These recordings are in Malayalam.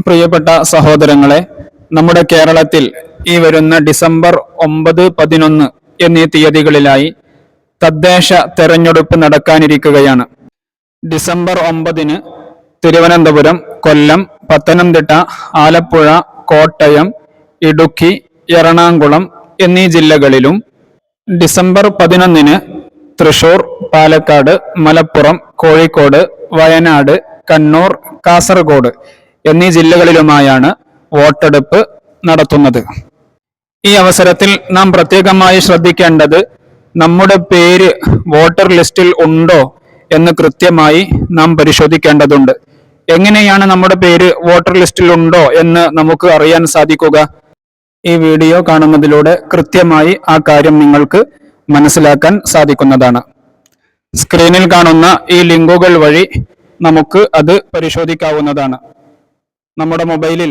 പ്രിയപ്പെട്ട സഹോദരങ്ങളെ നമ്മുടെ കേരളത്തിൽ ഈ വരുന്ന ഡിസംബർ ഒമ്പത് പതിനൊന്ന് എന്നീ തീയതികളിലായി തദ്ദേശ തെരഞ്ഞെടുപ്പ് നടക്കാനിരിക്കുകയാണ്. ഡിസംബർ ഒമ്പതിന് തിരുവനന്തപുരം കൊല്ലം പത്തനംതിട്ട ആലപ്പുഴ കോട്ടയം ഇടുക്കി എറണാകുളം എന്നീ ജില്ലകളിലും ഡിസംബർ പതിനൊന്നിന് തൃശൂർ പാലക്കാട് മലപ്പുറം കോഴിക്കോട് വയനാട് കണ്ണൂർ കാസർഗോഡ് എന്നീ ജില്ലകളിലുമായാണ് വോട്ടെടുപ്പ് നടത്തുന്നത്. ഈ അവസരത്തിൽ നാം പ്രത്യേകമായി ശ്രദ്ധിക്കേണ്ടത് നമ്മുടെ പേര് വോട്ടർ ലിസ്റ്റിൽ ഉണ്ടോ എന്ന് കൃത്യമായി നാം പരിശോധിക്കേണ്ടതുണ്ട്. എങ്ങനെയാണ് നമ്മുടെ പേര് വോട്ടർ ലിസ്റ്റിൽ ഉണ്ടോ എന്ന് നമുക്ക് അറിയാൻ സാധിക്കുക? ഈ വീഡിയോ കാണുന്നതിലൂടെ കൃത്യമായി ആ കാര്യം നിങ്ങൾക്ക് മനസ്സിലാക്കാൻ സാധിക്കുന്നതാണ്. സ്ക്രീനിൽ കാണുന്ന ഈ ലിങ്കുകൾ വഴി നമുക്ക് അത് പരിശോധിക്കാവുന്നതാണ്. നമ്മുടെ മൊബൈലിൽ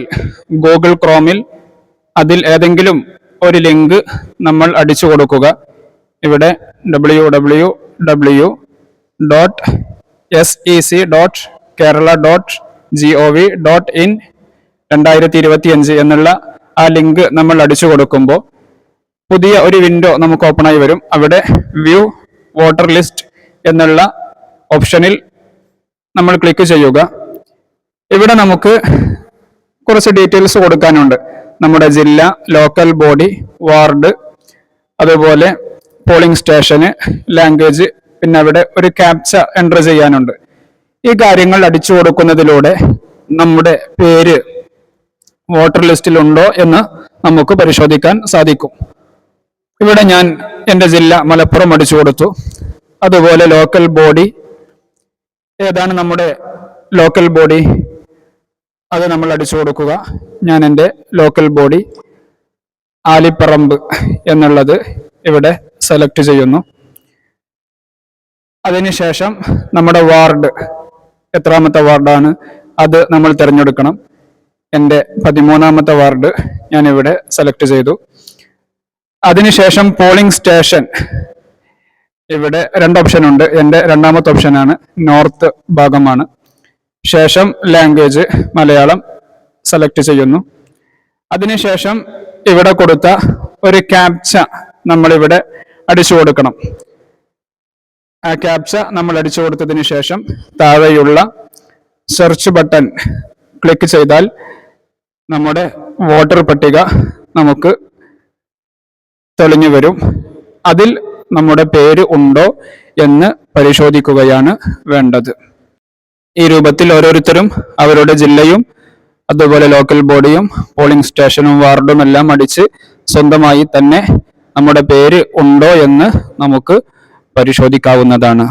ഗൂഗിൾ ക്രോമിൽ അതിൽ ഏതെങ്കിലും ഒരു ലിങ്ക് നമ്മൾ അടിച്ചു കൊടുക്കുക. ഇവിടെ W W W dot S E C dot Kerala dot G O V dot in രണ്ടായിരത്തി ഇരുപത്തി അഞ്ച് എന്നുള്ള ആ ലിങ്ക് നമ്മൾ അടിച്ചു കൊടുക്കുമ്പോൾ പുതിയ ഒരു വിൻഡോ നമുക്ക് ഓപ്പൺ ആയി വരും. അവിടെ വ്യൂ വോട്ടർ ലിസ്റ്റ് എന്നുള്ള ഓപ്ഷനിൽ നമ്മൾ ക്ലിക്ക് ചെയ്യുക. ഇവിടെ നമുക്ക് കുറച്ച് ഡീറ്റെയിൽസ് കൊടുക്കാനുണ്ട്. നമ്മുടെ ജില്ല ലോക്കൽ ബോഡി വാർഡ് അതുപോലെ പോളിംഗ് സ്റ്റേഷന് ലാംഗ്വേജ് പിന്നെ അവിടെ ഒരു ക്യാപ്ച എന്റർ ചെയ്യാനുണ്ട്. ഈ കാര്യങ്ങൾ അടിച്ചു കൊടുക്കുന്നതിലൂടെ നമ്മുടെ പേര് വോട്ടർ ലിസ്റ്റിൽ ഉണ്ടോ എന്ന് നമുക്ക് പരിശോധിക്കാൻ സാധിക്കും. ഇവിടെ ഞാൻ എന്റെ ജില്ല മലപ്പുറം അടിച്ചു കൊടുത്തു. അതുപോലെ ലോക്കൽ ബോഡി ഏതാണ് നമ്മുടെ ലോക്കൽ ബോഡി അത് നമ്മൾ അടിച്ചു കൊടുക്കുക. ഞാൻ എന്റെ ലോക്കൽ ബോഡി ആലിപ്പറമ്പ് എന്നുള്ളത് ഇവിടെ സെലക്ട് ചെയ്യുന്നു. അതിനുശേഷം നമ്മുടെ വാർഡ് എത്രാമത്തെ വാർഡാണ് അത് നമ്മൾ തിരഞ്ഞെടുക്കണം. എന്റെ പതിമൂന്നാമത്തെ വാർഡ് ഞാൻ ഇവിടെ സെലക്ട് ചെയ്തു. അതിനുശേഷം പോളിംഗ് സ്റ്റേഷൻ ഇവിടെ രണ്ട് ഓപ്ഷൻ ഉണ്ട്. എന്റെ രണ്ടാമത്തെ ഓപ്ഷനാണ് നോർത്ത് ഭാഗമാണ്. ശേഷം ലാംഗ്വേജ് മലയാളം സെലക്ട് ചെയ്യുന്നു. അതിനുശേഷം ഇവിടെ കൊടുത്ത ഒരു ക്യാപ്ച നമ്മളിവിടെ അടിച്ചു കൊടുക്കണം. ആ ക്യാപ്ച നമ്മൾ അടിച്ചു കൊടുത്തതിന് ശേഷം താഴെയുള്ള സെർച്ച് ബട്ടൺ ക്ലിക്ക് ചെയ്താൽ നമ്മുടെ വോട്ടർ പട്ടിക നമുക്ക് തെളിഞ്ഞു വരും. അതിൽ നമ്മുടെ പേര് ഉണ്ടോ എന്ന് പരിശോധിക്കുകയാണ് വേണ്ടത്. ഈ രൂപത്തിൽ ഓരോരുത്തരും അവരുടെ ജില്ലയും അതുപോലെ ലോക്കൽ ബോഡിയും പോളിംഗ് സ്റ്റേഷനും വാർഡും എല്ലാം അടിച്ച് സ്വന്തമായി തന്നെ നമ്മുടെ പേര് ഉണ്ടോ എന്ന് നമുക്ക് പരിശോധിക്കാവുന്നതാണ്.